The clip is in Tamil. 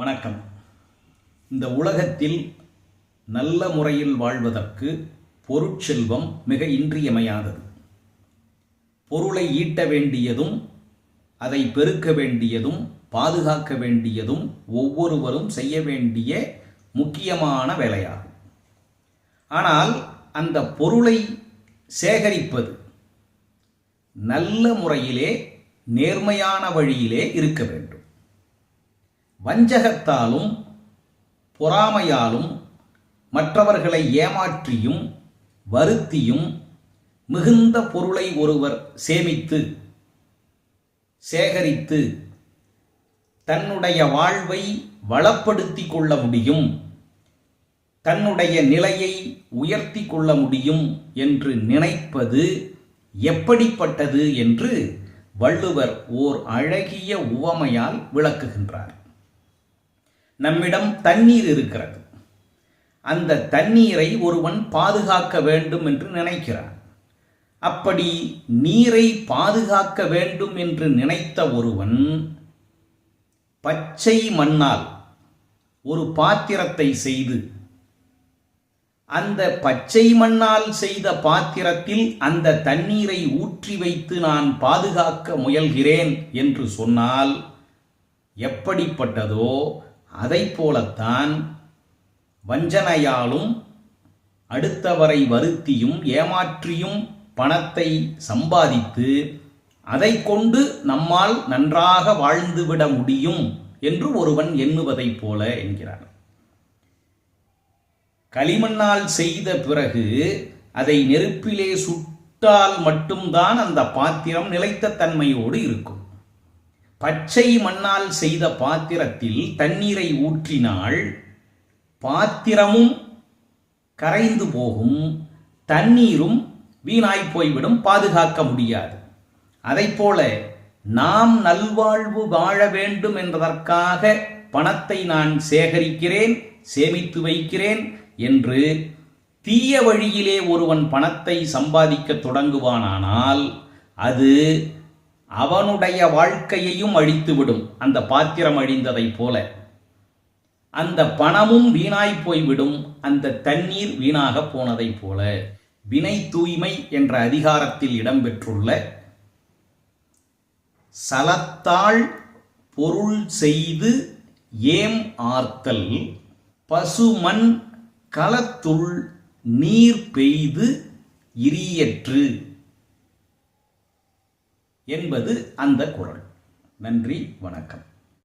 வணக்கம். இந்த உலகத்தில் நல்ல முறையில் வாழ்வதற்கு பொருட்செல்வம் மிக இன்றியமையாதது. பொருளை ஈட்ட வேண்டியதும் அதை பெருக்க வேண்டியதும் பாதுகாக்க வேண்டியதும் ஒவ்வொருவரும் செய்ய வேண்டிய முக்கியமான வேலையாகும். ஆனால் அந்த பொருளை சேகரிப்பது நல்ல முறையிலே நேர்மையான வழியிலே இருக்க வேண்டும். வஞ்சகத்தாலும் பொறாமையாலும் மற்றவர்களை ஏமாற்றியும் வருத்தியும் மிகுந்த பொருளை ஒருவர் சேமித்து சேகரித்து தன்னுடைய வாழ்வை வளப்படுத்தி கொள்ள முடியும் தன்னுடைய நிலையை உயர்த்தி கொள்ள முடியும் என்று நினைப்பது எப்படிப்பட்டது என்று வள்ளுவர் ஓர் அழகிய உவமையால் விளக்குகின்றார். நம்மிடம் தண்ணீர் இருக்கிறது. அந்த தண்ணீரை ஒருவன் பாதுகாக்க வேண்டும் என்று நினைக்கிறான். அப்படி நீரை பாதுகாக்க வேண்டும் என்று நினைத்த ஒருவன் பச்சை மண்ணால் ஒரு பாத்திரத்தை செய்து அந்த பச்சை மண்ணால் செய்த பாத்திரத்தில் அந்த தண்ணீரை ஊற்றி வைத்து நான் பாதுகாக்க முயல்கிறேன் என்று சொன்னால் எப்படிப்பட்டதோ அதை போலத்தான் வஞ்சனையாலும் அடுத்தவரை வருத்தியும் ஏமாற்றியும் பணத்தை சம்பாதித்து அதை கொண்டு நம்மால் நன்றாக வாழ்ந்துவிட முடியும் என்று ஒருவன் எண்ணுவதைப் போல என்கிறார் களிமண்ணால் செய்த பிறகு அதை நெருப்பிலே சுட்டால் மட்டும்தான் அந்த பாத்திரம் நிலைத்த தன்மையோடு இருக்கும். பச்சை மண்ணால் செய்த பாத்திரத்தில் தண்ணீரை ஊற்றினால் பாத்திரமும் கரைந்து போகும் தண்ணீரும் வீணாய் போய்விடும் பாதுகாக்க முடியாது. போல நாம் நல்வாழ்வு வாழ வேண்டும் என்பதற்காக பணத்தை நான் சேகரிக்கிறேன் சேமித்து வைக்கிறேன் என்று தீய வழியிலே ஒருவன் பணத்தை சம்பாதிக்க தொடங்குவானானால் அது அவனுடைய வாழ்க்கையையும் அழித்துவிடும். அந்த பாத்திரம் அழிந்ததைப் போல. அந்த பணமும் வீணாய் போய்விடும். அந்த தண்ணீர் வீணாக போனதைப் போல. வினை தூய்மை என்ற அதிகாரத்தில் இடம்பெற்றுள்ள சலத்தாள் பொருள் செய்து ஏம் ஆர்த்தல் பசுமண் களத்துள் நீர் பெய்து இரியற்று. என்பது அந்த குரல். நன்றி வணக்கம்.